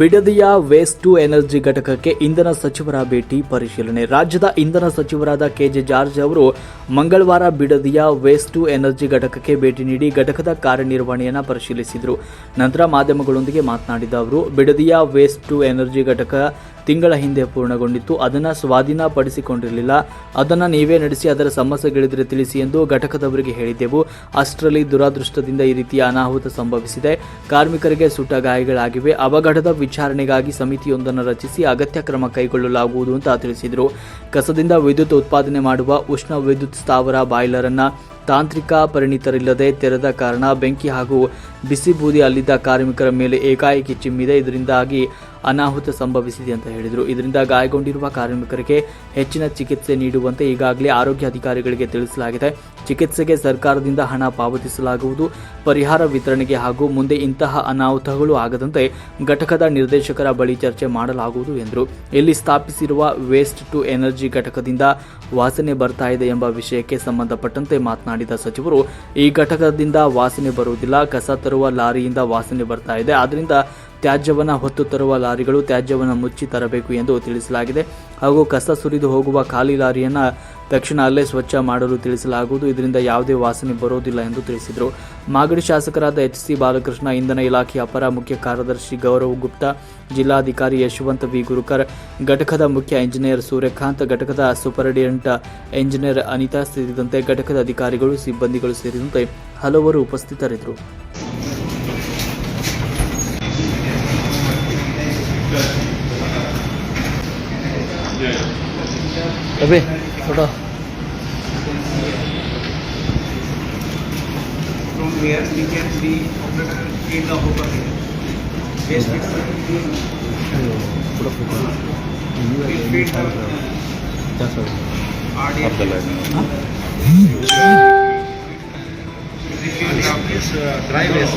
ಬಿಡದಿಯ waste to energy ಘಟಕಕ್ಕೆ ಇಂಧನ ಸಚಿವರ ಭೇಟಿ ಪರಿಶೀಲನೆ. ರಾಜ್ಯದ ಇಂಧನ ಸಚಿವರಾದ ಕೆಜೆ ಜಾರ್ಜ್ ಅವರು ಮಂಗಳವಾರ ಬಿಡದಿಯ ವೇಸ್ಟ್ ಟು ಎನರ್ಜಿ ಘಟಕಕ್ಕೆ ಭೇಟಿ ನೀಡಿ ಘಟಕದ ಕಾರ್ಯನಿರ್ವಹಣೆಯನ್ನು ಪರಿಶೀಲಿಸಿದರು. ನಂತರ ಮಾಧ್ಯಮಗಳೊಂದಿಗೆ ಮಾತನಾಡಿದ ಅವರು, ಬಿಡದಿಯ ವೇಸ್ಟ್ ಟು ಎನರ್ಜಿ ಘಟಕ ತಿಂಗಳ ಹಿಂದೆ ಪೂರ್ಣಗೊಂಡಿತ್ತು. ಅದನ್ನು ಸ್ವಾಧೀನಪಡಿಸಿಕೊಂಡಿರಲಿಲ್ಲ. ಅದನ್ನು ನೀವೇ ನಡೆಸಿ, ಅದರ ಸಮಸ್ಯೆಗಳಿದ್ರೆ ತಿಳಿಸಿ ಎಂದು ಘಟಕದವರಿಗೆ ಹೇಳಿದ್ದೆವು. ಅಷ್ಟರಲ್ಲಿ ದುರಾದೃಷ್ಟದಿಂದ ಈ ರೀತಿಯ ಅನಾಹುತ ಸಂಭವಿಸಿದೆ. ಕಾರ್ಮಿಕರಿಗೆ ಸುಟ್ಟ ಗಾಯಗಳಾಗಿವೆ. ಅವಘಡದ ವಿಚಾರಣೆಗಾಗಿ ಸಮಿತಿಯೊಂದನ್ನು ರಚಿಸಿ ಅಗತ್ಯ ಕ್ರಮ ಕೈಗೊಳ್ಳಲಾಗುವುದು ಅಂತ ತಿಳಿಸಿದರು. ಕಸದಿಂದ ವಿದ್ಯುತ್ ಉತ್ಪಾದನೆ ಮಾಡುವ ಉಷ್ಣ ವಿದ್ಯುತ್ ಸ್ಥಾವರ ಬಾಯ್ಲರ್ ಅನ್ನ ತಾಂತ್ರಿಕ ಪರಿಣಿತರಿಲ್ಲದೆ ತೆರೆದ ಕಾರಣ ಬೆಂಕಿ ಹಾಗೂ ಬಿಸಿ ಬೂದಿ ಅಲ್ಲಿದ್ದ ಕಾರ್ಮಿಕರ ಮೇಲೆ ಏಕಾಏಕಿ ಚಿಮ್ಮಿದೆ. ಇದರಿಂದಾಗಿ ಅನಾಹುತ ಸಂಭವಿಸಿದೆ ಅಂತ ಹೇಳಿದರು. ಇದರಿಂದ ಗಾಯಗೊಂಡಿರುವ ಕಾರ್ಮಿಕರಿಗೆ ಹೆಚ್ಚಿನ ಚಿಕಿತ್ಸೆ ನೀಡುವಂತೆ ಈಗಾಗಲೇ ಆರೋಗ್ಯ ಅಧಿಕಾರಿಗಳಿಗೆ ತಿಳಿಸಲಾಗಿದೆ. ಚಿಕಿತ್ಸೆಗೆ ಸರ್ಕಾರದಿಂದ ಹಣ ಪಾವತಿಸಲಾಗುವುದು. ಪರಿಹಾರ ವಿತರಣೆಗೆ ಹಾಗೂ ಮುಂದೆ ಇಂತಹ ಅನಾಹುತಗಳು ಆಗದಂತೆ ಘಟಕದ ನಿರ್ದೇಶಕರ ಬಳಿ ಚರ್ಚೆ ಮಾಡಲಾಗುವುದು ಎಂದರು. ಇಲ್ಲಿ ಸ್ಥಾಪಿಸಿರುವ ವೇಸ್ಟ್ ಟು ಎನರ್ಜಿ ಘಟಕದಿಂದ ವಾಸನೆ ಬರ್ತಾ ಇದೆ ಎಂಬ ವಿಷಯಕ್ಕೆ ಸಂಬಂಧಪಟ್ಟಂತೆ ಮಾತನಾಡಿದ ಸಚಿವರು, ಈ ಘಟಕದಿಂದ ವಾಸನೆ ಬರುವುದಿಲ್ಲ, ಕಸ ತರುವ ಲಾರಿಯಿಂದ ವಾಸನೆ ಬರ್ತಾ ಇದೆ. ಆದ್ದರಿಂದ ತ್ಯಾಜ್ಯವನ್ನು ಹೊತ್ತು ತರುವ ಲಾರಿಗಳು ತ್ಯಾಜ್ಯವನ್ನು ಮುಚ್ಚಿ ತರಬೇಕು ಎಂದು ತಿಳಿಸಲಾಗಿದೆ. ಹಾಗೂ ಕಸ ಸುರಿದು ಹೋಗುವ ಖಾಲಿ ಲಾರಿಯನ್ನು ತಕ್ಷಣ ಅಲ್ಲೇ ಸ್ವಚ್ಛ ಮಾಡಲು ತಿಳಿಸಲಾಗುವುದು. ಇದರಿಂದ ಯಾವುದೇ ವಾಸನೆ ಬರೋದಿಲ್ಲ ಎಂದು ತಿಳಿಸಿದರು. ಮಾಗಡಿ ಶಾಸಕರಾದ ಎಚ್ ಸಿ ಬಾಲಕೃಷ್ಣ, ಇಂಧನ ಇಲಾಖೆ ಅಪರ ಮುಖ್ಯ ಕಾರ್ಯದರ್ಶಿ ಗೌರವ್ ಗುಪ್ತಾ, ಜಿಲ್ಲಾಧಿಕಾರಿ ಯಶವಂತ ವಿ. ಗುರುಕರ್, ಘಟಕದ ಮುಖ್ಯ ಇಂಜಿನಿಯರ್ ಸೂರ್ಯಕಾಂತ್, ಘಟಕದ ಸೂಪರಿಂಟೆಂಡೆಂಟ್ ಇಂಜಿನಿಯರ್ ಅನಿತಾ ಸೇರಿದಂತೆ ಘಟಕದ ಅಧಿಕಾರಿಗಳು, ಸಿಬ್ಬಂದಿಗಳು ಸೇರಿದಂತೆ ಹಲವರು ಉಪಸ್ಥಿತರಿದ್ದರು. अबे छोटा from where we can be operator in the hopper here. Base fit put up you are fit just RDF Abdullah Refuel is drive is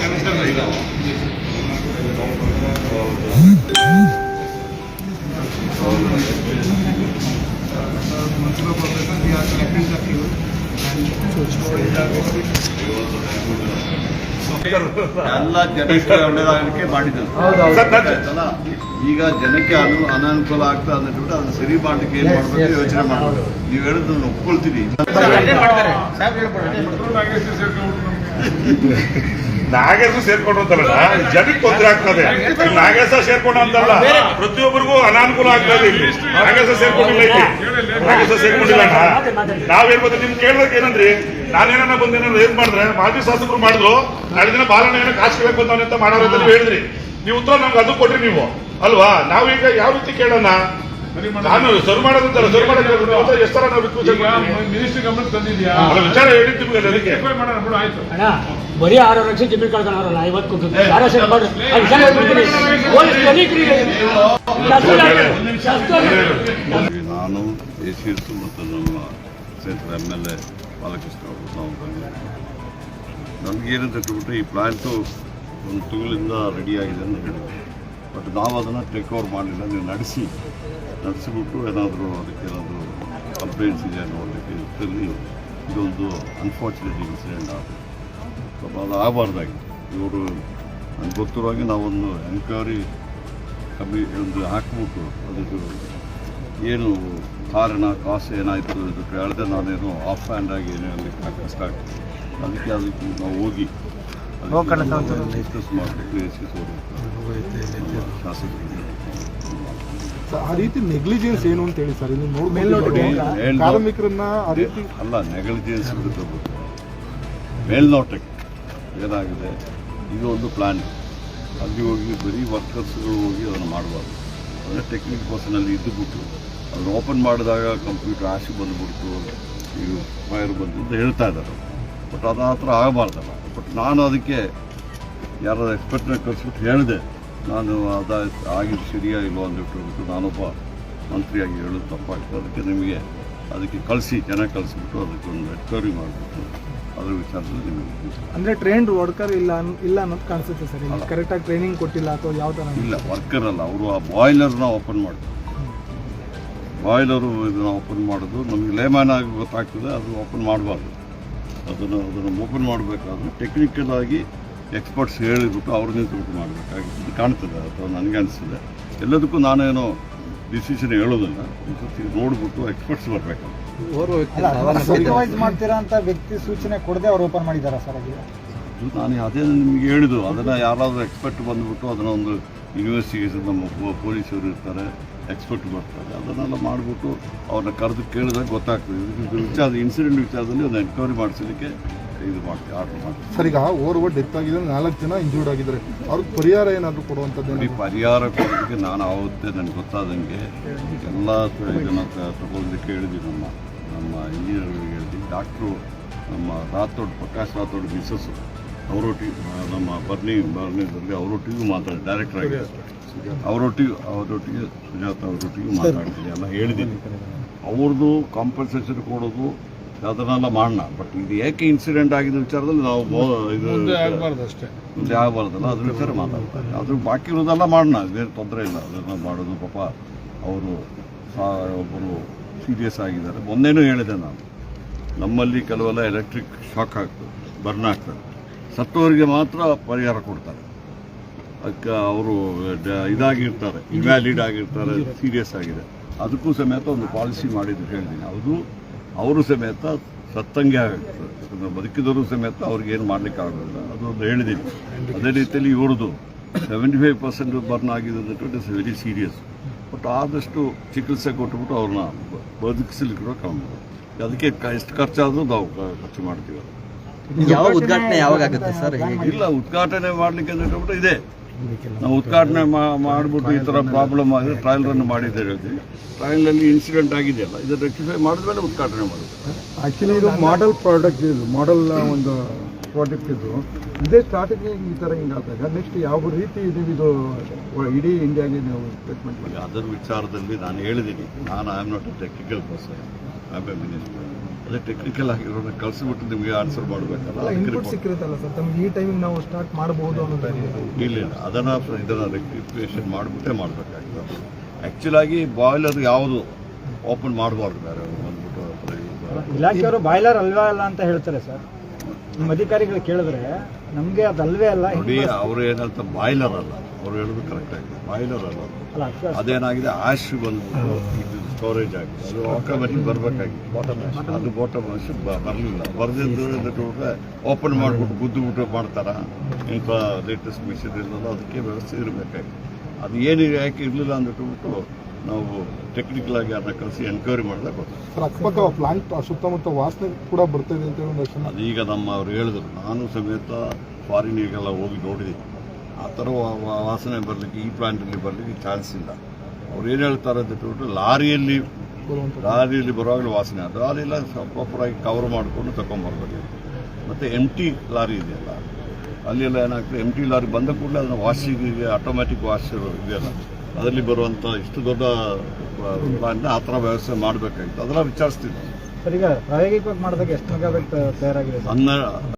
ಎಲ್ಲ ಜನಕ್ಕೆ ಒಳ್ಳೇದಾಗಲಿಕ್ಕೆ? ಈಗ ಜನಕ್ಕೆ ಅನು ಅನಾನುಕೂಲ ಆಗ್ತಾ ಅಂದ್ಬಿಟ್ಟು ಅದನ್ನ ಸರಿ ಮಾಡ್ಲಿಕ್ಕೆ ಏನ್ ಮಾಡ್ಬೇಕು ಯೋಚನೆ ಮಾಡಬೇಕು ನೀವು ಹೇಳುದನ್ನ ನಾನು ಒಪ್ಕೊಳ್ತೀನಿ ನಾಗೇಶ ಸೇರ್ಕೊಂಡು ಅಂತಲ್ಲ ಜನಕ್ಕೆ ತೊಂದರೆ ಆಗ್ತದೆ. ನಾಗೇಶ ಸೇರ್ಕೊಂಡು ಅಂತಲ್ಲ. ಪ್ರತಿಯೊಬ್ಬರಿಗೂ ಅನಾನುಕೂಲ ಆಗ್ತದೆ ಇಲ್ಲಿ. ನಾಗೇಶ ಸೇರ್ಕೊಂಡಿಲ್ಲ ಇಲ್ಲಿ. ನಾಗೇಶ ಸೇರ್ಕೊಂಡಿಲ್ಲ ನಾವೇನ್ಬೋದು ನಿಮ್ ಕೇಳ್ಬೇಕು ಏನಂದ್ರಿ? ನಾನೇನ ಬಂದೇನಾದ್ರು ಏನ್ ಮಾಡಿದ್ರೆ ಮಾಜಿ ಶಾಸಕರು ಮಾಡಿದ್ರು, ನಾಳೆ ದಿನ ಬಾಲಣ್ಣ ಏನೋ ಕಾಸು ಕೇಳಕ್ ಅಂತ ಮಾಡೋರು ಅಂತ ಹೇಳಿದ್ರಿ. ನೀವು ಉತ್ತರ ನಮ್ಗೆ ಅದು ಕೊಟ್ರಿ ನೀವು. ಅಲ್ವಾ? ನಾವೀಗ ಯಾವ ರೀತಿ ಕೇಳೋಣ? ನಾನು ಸರ್ ಮಾಡೋದಂತಲ್ಲ ಸರ್ ಮಾಡೋದು ಎಷ್ಟು ತರ ನಾವು ರಿಕ್ವೆಸ್ಟ್ ಮಾಡ್ತೀವಿ? ಮಿನಿಸ್ಟ್ರಿ ಗಮನಕ್ಕೆ ತಂದಿದ್ಯಾ ವಿಚಾರ ಹೇಳಿದ್ದು ನಿಮ್ಗೆ ಅದಕ್ಕೆ ರಿಕ್ವೆಸ್ಟ್ ಮಾಡೋಣ ಬಿಡು ಆಯ್ತು ಅಣ್ಣ ಬರೀ ಆರು ಲಕ್ಷ ಜಮೀನು ಕಳ್ಕೊಂಡವ್ರಲ್ಲ ಐವತ್ತು ಕುಂತು ನಾನು ಎ ಸಿ ಎಸ್ ಮತ್ತು ನಮ್ಮ ಕ್ಷೇತ್ರ ಎಂ ಎಲ್ ಎ ಬಾಲಕೃಷ್ಣ ಅವರು ನಾವು ನಮಗೇನಂತ ಹೇಳ್ಬಿಟ್ರೆ ಈ ಪ್ಲಾಂಟು ಒಂದು ತಿಂಗಳಿಂದ ರೆಡಿಯಾಗಿದೆ ಅಂತ ಹೇಳಿದ್ವಿ ಬಟ್ ನಾವು ಅದನ್ನು ಟೇಕ್ ಓವರ್ ಮಾಡಲಿಲ್ಲ, ನೀವು ನಡೆಸಿ, ನಡೆಸಿಬಿಟ್ಟು ಏನಾದರೂ ಅದಕ್ಕೆ ಏನಾದರೂ ಕಂಪ್ಲೇಂಟ್ಸ್ ಇದೆ ನೋಡಲಿಕ್ಕೆ ಇದರಲ್ಲಿ ಇದೊಂದು ಅನ್ಫಾರ್ಚುನೇಟ್ ಇನ್ಸಿಡೆಂಟ್ ಆಗಿದೆ. ಸ್ವಲ್ಪ ಅದು ಆಗಬಾರ್ದಾಗಿತ್ತು. ಇವರು ನನಗೆ ಗೊತ್ತಿರೋ ಹಾಗೆ ನಾವೊಂದು ಎನ್ಕ್ವೈರಿ ಕಮ್ಮಿ ಒಂದು ಹಾಕಿಬಿಟ್ಟು ಅದಕ್ಕೆ ಏನು ಕಾರಣ, ಕಾಸು ಏನಾಯಿತು ಇದಕ್ಕೆ ಹೇಳಿದೆ ನಾನೇನು ಆಫ್ ಹ್ಯಾಂಡಾಗಿ ಏನು ಹೇಳಲಿಕ್ಕೆ ಕಷ್ಟ ಆಗ್ತದೆ ಅದಕ್ಕೆ ಅದಕ್ಕೆ ನಾವು ಹೋಗಿ ಶಾಸಕರಿಗೆ ಆ ರೀತಿ ನೆಗ್ಲಿಜೆನ್ಸ್ ಏನು ಅಂತ ಹೇಳಿ ಸರ್ ಇಲ್ಲಿ ನೋಡಿ. ಕಾರ್ಮಿಕರನ್ನ ಅಲ್ಲ ನೆಗ್ಲಿಜೆನ್ಸ್ ಮೇಲ್ನೋಟಕ್ಕೆ ಏನಾಗಿದೆ? ಇದು ಒಂದು ಪ್ಲಾನ್ ಅಲ್ಲಿ ಹೋಗಿ ಬರೀ ವರ್ಕರ್ಸ್ಗಳು ಹೋಗಿ ಅದನ್ನು ಮಾಡಬಾರ್ದು. ಅಂದರೆ ಟೆಕ್ನಿಕ್ ಪರ್ಸನಲ್ಲಿ ಇದ್ದುಬಿಟ್ಟು ಅದನ್ನು ಓಪನ್ ಮಾಡಿದಾಗ ಕಂಪ್ಯೂಟರ್ ಆಶಿ ಬಂದುಬಿಡ್ತು ಇದು ಫೈರ್ ಬಂದು ಅಂತ ಹೇಳ್ತಾ ಇದ್ದಾರೆ ಬಟ್ ಅದು ಆ ಥರ ಆಗಬಾರ್ದಲ್ಲ ಬಟ್ ನಾನು ಅದಕ್ಕೆ ಯಾರಾದ್ರು ಎಕ್ಸ್ಪರ್ಟ್ನ ಕಳಿಸ್ಬಿಟ್ಟು ಹೇಳಿದೆ ನಾನು ಅದ ಆಗಿದ್ದು ಅಂತ ಅಂದ್ಬಿಟ್ಟು ನಾನೊಬ್ಬ ಮಂತ್ರಿಯಾಗಿ ಹೇಳೋದು ತಪ್ಪಾಗ್ತದೆ ಅದಕ್ಕೆ ನಿಮಗೆ ಅದಕ್ಕೆ ಕಳಿಸಿ ಜನ ಕಳಿಸ್ಬಿಟ್ಟು ಅದಕ್ಕೆ ಒಂದು ಎನ್ಕ್ವೈರಿ ಮಾಡಿಬಿಟ್ಟು ಅದ್ರ ವಿಚಾರದಲ್ಲಿ ನಿಮಗೆ ಅಂದರೆ ಟ್ರೈನ್ಡ್ ವರ್ಕರ್ ಇಲ್ಲ ಇಲ್ಲ ಅನ್ನೋದು ಕಾಣಿಸುತ್ತೆ ಸರ್. ಕರೆಕ್ಟಾಗಿ ಟ್ರೈನಿಂಗ್ ಕೊಟ್ಟಿಲ್ಲ ಅಥವಾ ಯಾವ ಥರ? ಇಲ್ಲ ವರ್ಕರ್ ಅಲ್ಲ. ಅವರು ಆ ಬಾಯ್ಲರ್ನ ಓಪನ್ ಮಾಡಿದ್ರು ಬಾಯ್ಲರು ಇದನ್ನ ಓಪನ್ ಮಾಡೋದು ನಮಗೆ ಲೇಮ್ಯಾನ್ ಆಗಿ ಗೊತ್ತಾಗ್ತದೆ ಅದು ಓಪನ್ ಮಾಡಬಾರ್ದು. ಅದನ್ನು ಅದನ್ನು ಓಪನ್ ಮಾಡಬೇಕಾದ್ರೆ ಟೆಕ್ನಿಕಲ್ ಆಗಿ ಎಕ್ಸ್ಪರ್ಟ್ಸ್ ಹೇಳಿಬಿಟ್ಟು ಅವ್ರನ್ನೇ ನಿಂತುಬಿಟ್ಟು ಮಾಡಬೇಕಾಗಿತ್ತು. ಕಾಣ್ತದೆ ಅಥವಾ ನನಗೆ ಅನಿಸ್ತದೆ. ಎಲ್ಲದಕ್ಕೂ ನಾನೇನೋ ಡಿಸಿಷನ್ ಹೇಳೋದಿಲ್ಲ. ನೋಡ್ಬಿಟ್ಟು ಎಕ್ಸ್ಪರ್ಟ್ಸ್ ಬರಬೇಕು. ಸೂಪರ್ವೈಸ್ ಮಾಡ್ತೀರಾ ಅಂತ ವ್ಯಕ್ತಿ ಸೂಚನೆ ಕೊಡದೆ ಅವ್ರು ಓಪನ್ ಮಾಡಿದ್ದಾರೆ ಸರ್ ನಾನು ಅದೇ ನಿಮಗೆ ಹೇಳಿದ್ದು. ಅದನ್ನು ಯಾರಾದರೂ ಎಕ್ಸ್ಪರ್ಟ್ ಬಂದುಬಿಟ್ಟು ಅದನ್ನು ಒಂದು ಇನ್ವೆಸ್ಟಿಗೇಷನ್ ನಮ್ಮ ಪೊಲೀಸರು ಇರ್ತಾರೆ. ಎಕ್ಸ್ಪರ್ಟ್ ಬರ್ತಾರೆ ಅದನ್ನೆಲ್ಲ ಮಾಡಿಬಿಟ್ಟು ಅವ್ರನ್ನ ಕರೆದು ಕೇಳಿದಾಗ ಗೊತ್ತಾಗ್ತದೆ. ವಿಚಾರ ಇನ್ಸಿಡೆಂಟ್ ವಿಚಾರದಲ್ಲಿ ಒಂದು ಎನ್ಕ್ವೈರಿ ಮಾಡಿಸಲಿಕ್ಕೆ ಇದು ಮಾಡ್ತೀವಿ ಆರ್ಡರ್ ಮಾಡ್ತೀವಿ. ಸರ್ ಈಗ ಓರ್ವ ಡೆತ್ ಆಗಿದೆ ನಾಲ್ಕು ಜನ ಇಂಜೂರ್ಡ್ ಆಗಿದ್ದಾರೆ. ಅವ್ರಿಗೆ ಪರಿಹಾರ ಏನಾದರೂ ಕೊಡುವಂಥದ್ದು ಈ ಪರಿಹಾರ ಕೊಡೋದಕ್ಕೆ ನಾನು ಆವತ್ತೇ ನನಗೆ ಗೊತ್ತಾದಂಗೆ ಎಲ್ಲ ಇದನ್ನು ತಗೊಳ್ಳೋದಕ್ಕೆ ಹೇಳಿದ್ವಿ ನಮ್ಮ ನಮ್ಮ ಇಂಜಿನಿಯರ್ಗಳಿಗೆ ಹೇಳಿದ್ವಿ. ಡಾಕ್ಟ್ರು ನಮ್ಮ ರಾಥೋಡ್ ಪ್ರಕಾಶ್ ರಾಥೋಡ್ ಮಿಸ್ಸಸ್ ಅವರೊಟ್ಟಿಗೆ ನಮ್ಮ ಬರ್ನಿ ಬರ್ನಿದಲ್ಲಿ ಅವರೊಟ್ಟಿಗೂ ಮಾತಾಡಿ ಡೈರೆಕ್ಟರ್ ಆಗಿದೆ ಅವರೊಟ್ಟಿಗೆ ಅವರೊಟ್ಟಿಗೆ ಸುಜಾತ ಅವರೊಟ್ಟಿಗೆ ಮಾತಾಡ್ತೀನಿ ಎಲ್ಲ ಹೇಳಿದ್ದೀನಿ. ಅವ್ರದ್ದು ಕಾಂಪನ್ಸೇಷನ್ ಕೊಡೋದು ಅದನ್ನೆಲ್ಲ ಮಾಡೋಣ ಬಟ್ ಇದು ಏಕೆ ಇನ್ಸಿಡೆಂಟ್ ಆಗಿದ್ದ ವಿಚಾರದಲ್ಲಿ ನಾವು ಇದು ಮುಂದೆ ಆಗಬಾರ್ದಲ್ಲ ಅದ್ರ ವಿಚಾರ ಮಾತಾಡ್ತಾರೆ ಅದ್ರ ಬಾಕಿ ಇರೋದೆಲ್ಲ ಮಾಡೋಣ ಬೇರೆ ತೊಂದರೆ ಇಲ್ಲ. ಅದನ್ನು ಮಾಡೋದು ಪಾಪ ಅವರು ಒಬ್ಬರು ಸೀರಿಯಸ್ ಆಗಿದ್ದಾರೆ. ಮೊನ್ನೆನೂ ಹೇಳಿದೆ ನಾನು. ನಮ್ಮಲ್ಲಿ ಕೆಲವೆಲ್ಲ ಎಲೆಕ್ಟ್ರಿಕ್ ಶಾಕ್ ಆಗ್ತದೆ ಬರ್ನ್ ಆಗ್ತದೆ. ಸತ್ತವರಿಗೆ ಮಾತ್ರ ಪರಿಹಾರ ಕೊಡ್ತಾರೆ. ಅದಕ್ಕೆ ಅವರು ಇದಾಗಿರ್ತಾರೆ ಇನ್ವ್ಯಾಲಿಡ್ ಆಗಿರ್ತಾರೆ ಸೀರಿಯಸ್ ಆಗಿದೆ. ಅದಕ್ಕೂ ಸಮೇತ ಒಂದು ಪಾಲಿಸಿ ಮಾಡಿದ್ರು ಹೇಳ್ತೀನಿ ಅದು ಅವರು ಸಮೇತ ಸತ್ತಂಗೆ ಆಗುತ್ತೆ ಬದುಕಿದವರು ಸಮೇತ ಅವ್ರಿಗೆ ಏನು ಮಾಡ್ಲಿಕ್ಕೆ ಆಗೋದಿಲ್ಲ. ಅದು ಒಂದು ಹೇಳಿದ್ದೀನಿ. ಅದೇ ರೀತಿಯಲ್ಲಿ ಇವ್ರದ್ದು ಸೆವೆಂಟಿ ಫೈವ್ ಪರ್ಸೆಂಟ್ ಬರ್ನ್ ಆಗಿದೆ it is very serious but ಆದಷ್ಟು ಚಿಕಿತ್ಸೆ ಕೊಟ್ಬಿಟ್ಟು ಅವ್ರನ್ನ ಬದುಕಿಸಲಿಕ್ಕೆ ಕೂಡ ಕ್ರಮ ಅದಕ್ಕೆ ಎಷ್ಟು ಖರ್ಚಾದರೂ ನಾವು ಖರ್ಚು ಮಾಡ್ತೀವಿ. ಯಾವ ಉದ್ಘಾಟನೆ ಯಾವಾಗ ಆಗುತ್ತೆ ಸರ್ ಇಲ್ಲ ಉದ್ಘಾಟನೆ ಮಾಡ್ಲಿಕ್ಕೆ ಅಂತ ಇದೆ. ನಾವು ಉದ್ಘಾಟನೆ ಮಾ- ಮಾಡ್ಬಿಟ್ಟು ಈ ಥರ ಪ್ರಾಬ್ಲಮ್ ಆಗಿದೆ ಟ್ರಯಲ್ ರನ್ ಮಾಡಿದ್ದೆ ಟ್ರಯಲ್ನಲ್ಲಿ ಇನ್ಸಿಡೆಂಟ್ ಆಗಿದೆಯಲ್ಲ ಇದನ್ನು ರೆಕ್ಟಿಫೈ ಮಾಡಿದ್ಮೇಲೆ ಉದ್ಘಾಟನೆ ಮಾಡೋದು. ಆಕ್ಚುಲಿ ಇದು ಮಾಡೆಲ್ ಪ್ರಾಡಕ್ಟ್ ಇದು ಮಾಡೆಲ್ ಒಂದು ಪ್ರಾಡಕ್ಟ್ ಇದು. ಇದೇ ಸ್ಟಾರ್ಟಿಂಗ್ ಈ ಥರ ಹಿಂಗಾದಾಗ ನೆಕ್ಸ್ಟ್ ಯಾವ ರೀತಿ ಇದು ಇದು ಇಡೀ ಇಂಡಿಯಾಗೆ ನೀವು ಟ್ರೀಟ್ಮೆಂಟ್ ಮಾಡಿ ಅದರ ವಿಚಾರದಲ್ಲಿ ನಾನು ಹೇಳಿದ್ದೀನಿ ನಾನು I am not a technical person am a minister ಅದೇ ಟೆಕ್ನಿಕಲ್ ಆಗಿರೋದನ್ನ ಕಳಿಸ್ಬಿಟ್ಟು ನಿಮಗೆ ಆನ್ಸರ್ ಮಾಡಬೇಕಲ್ಲ ಇನ್ಪುಟ್ ಸಿಕ್ಕಿರುತ್ತಲ್ಲ ಸರ್? ತಮಗೆ ಈ ಟೈಮಿಗೆ ನಾವು ಸ್ಟಾರ್ಟ್ ಮಾಡಬಹುದು ಅನ್ನೋದು ಇಲ್ಲ ಇಲ್ಲ ಅದನ್ನು ಇದನ್ನು ರೆಕ್ಟಿಫಿಕೇಷನ್ ಮಾಡಿಬಿಟ್ಟೇ ಮಾಡಬೇಕಾಗಿತ್ತು ಆ್ಯಕ್ಚುಲಾಗಿ ಬಾಯ್ಲರ್ ಯಾವುದು ಓಪನ್ ಮಾಡಬಾರ್ದು ಬೇರೆ ಬಂದ್ಬಿಟ್ಟು ಇಲಾಖೆಯವರು ಬಾಯ್ಲರ್ ಅಲ್ವೇ ಅಲ್ಲ ಅಂತ ಹೇಳ್ತಾರೆ ಸರ್. ನಿಮ್ಮ ಅಧಿಕಾರಿಗಳು ಕೇಳಿದ್ರೆ ನಮಗೆ ಅದಲ್ವೇ ಅಲ್ವೇ ಅಲ್ಲ ನೋಡಿ ಅವರು ಏನಂತ ಬಾಯ್ಲರ್ ಅಲ್ಲ. ಅವ್ರು ಹೇಳೋದು ಕರೆಕ್ಟ್ ಆಗಿದೆ. ಬಾಯ್ಲರ್ ಅಲ್ಲ ಅದೇನಾಗಿದೆ ಆಶ್ ಬಂದು ಇದು ಸ್ಟೋರೇಜ್ ಆಗಿದೆ. ಅದು ಆಟೋಮೆಟಿಕ್ ಬರಬೇಕಾಗಿತ್ತು. ಅದು ಬಾಟಮ್ ಆಶ್ ಬರಲಿಲ್ಲ. ಬರದಿದ್ದು ಓಪನ್ ಮಾಡಿಬಿಟ್ಟು ಗುದ್ದು ಬಿಟ್ಟು ಮಾಡ್ತಾರ? ಇಂಥ ಲೇಟೆಸ್ಟ್ ಮಿಷಿನ್ ಇರಲ್ಲ ಅದಕ್ಕೆ ವ್ಯವಸ್ಥೆ ಇರಬೇಕಾಗಿತ್ತು. ಅದು ಏನು ಯಾಕೆ ಇರಲಿಲ್ಲ ಅಂದ್ಬಿಟ್ಟು ನಾವು ಟೆಕ್ನಿಕಲ್ ಆಗಿ ಅದನ್ನ ಕಳಿಸಿ ಎನ್ಕ್ವೈರಿ ಮಾಡಿದಾಗ ಗೊತ್ತಾಗ್ತದೆ ಅಕ್ಕಪಕ್ಕ ಪ್ಲಾಂಟ್ ಸುತ್ತಮುತ್ತ ವಾಸನೆ ಕೂಡ ಬರ್ತಾ ಇದೆ ಅಂತ ಹೇಳಿ ಅದೀಗ ನಮ್ಮ ಅವ್ರು ಹೇಳಿದ್ರು. ನಾನು ಸಮೇತ ಫಾರಿನಿಗೆಲ್ಲ ಹೋಗಿ ನೋಡಿದ್ದೀನಿ. ಆ ಥರ ವಾಸನೆ ಬರಲಿಕ್ಕೆ ಈ ಪ್ಲಾಂಟಲ್ಲಿ ಬರಲಿಕ್ಕೆ ಚಾನ್ಸ್ ಇಲ್ಲ ಅವ್ರು ಏನು ಹೇಳ್ತಾರೆ ಅಂತ ಹೇಳ್ಬಿಟ್ಟು ಲಾರಿಯಲ್ಲಿ ಲಾರಿಯಲ್ಲಿ ಬರುವಾಗಲೂ ವಾಸನೆ. ಅದು ಅದೆಲ್ಲ ಪ್ರಾಪರಾಗಿ ಕವರ್ ಮಾಡಿಕೊಂಡು ತಗೊಂಬರ್ಬೇಕು ಮತ್ತು ಎಂ ಟಿ ಲಾರಿ ಇದೆಯಲ್ಲ ಅಲ್ಲೆಲ್ಲ ಏನಾಗ್ತದೆ ಎಂ ಟಿ ಲಾರಿ ಬಂದ ಕೂಡಲೇ ಅದನ್ನು ವಾಶಿಗೆ ಆಟೋಮ್ಯಾಟಿಕ್ ವಾಶ್ ಇದೆಯಲ್ಲ ಅದರಲ್ಲಿ ಬರುವಂಥ ಇಷ್ಟು ದೊಡ್ಡ ಪ್ಲಾಂಟ್ನ ಆ ಥರ ವ್ಯವಸ್ಥೆ ಮಾಡಬೇಕಾಗಿತ್ತು. ಅದೆಲ್ಲ ವಿಚಾರಿಸ್ತಿದ್ದೆ ಸರಿ ಈಗ ಪ್ರಾಯೋಗಿಕವಾಗಿ ಮಾಡಿದಾಗ ಎಷ್ಟು ತಯಾರಾಗಿದೆ ಹನ್ನೆರಡು